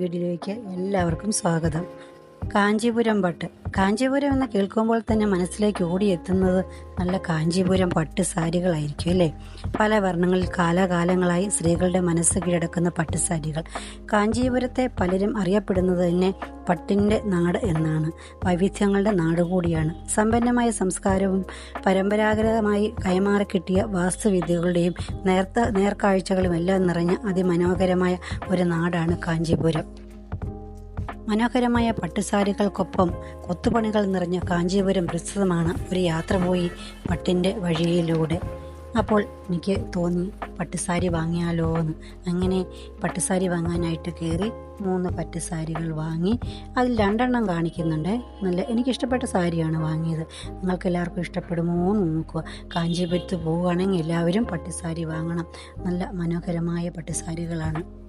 വീഡിയോയിലേക്ക് എല്ലാവർക്കും സ്വാഗതം. കാഞ്ചീപുരം പട്ട്. കാഞ്ചീപുരം എന്ന് കേൾക്കുമ്പോൾ തന്നെ മനസ്സിലേക്ക് ഓടിയെത്തുന്നത് നല്ല കാഞ്ചീപുരം പട്ട് സാരികളായിരിക്കും അല്ലേ? പല വർണങ്ങളിൽ കാലാകാലങ്ങളായി സ്ത്രീകളുടെ മനസ്സ് കീഴടക്കുന്ന പട്ട് സാരികൾ. കാഞ്ചീപുരത്തെ പലരും അറിയപ്പെടുന്നത് തന്നെ പട്ടിന്റെ നാട് എന്നാണ്. വൈവിധ്യങ്ങളുടെ നാട് കൂടിയാണ്. സമ്പന്നമായ സംസ്കാരവും പരമ്പരാഗതമായി കൈമാറി കിട്ടിയ വാസ്തുവിദ്യകളുടെയും നേർത്ത നേർക്കാഴ്ചകളും എല്ലാം നിറഞ്ഞ അതിമനോഹരമായ ഒരു നാടാണ് കാഞ്ചീപുരം. മനോഹരമായ പട്ടുസാരികൾക്കൊപ്പം കൊത്തുപണികൾ നിറഞ്ഞ കാഞ്ചീപുരം പ്രസ്തുതമാണ് ഒരു യാത്ര പോയി പട്ടിന്റെ വഴിയിലൂടെ. അപ്പോൾ എനിക്ക് തോന്നി പട്ടുസാരി വാങ്ങിയാലോ എന്ന് അങ്ങനെ പട്ടുസാരി വാങ്ങാനായിട്ട് കയറി മൂന്ന് പട്ടുസാരികൾ വാങ്ങി അതിൽ രണ്ടെണ്ണം കാണിക്കുന്നുണ്ട്. നല്ല എനിക്കിഷ്ടപ്പെട്ട സാരിയാണ് വാങ്ങിയത്. നിങ്ങൾക്ക് എല്ലാവർക്കും ഇഷ്ടപ്പെടുമോ എന്ന് നോക്കുക. കാഞ്ചീപുരത്ത് പോവുകയാണെങ്കിൽ എല്ലാവരും പട്ടുസാരി വാങ്ങണം. നല്ല മനോഹരമായ പട്ടുസാരികളാണ്.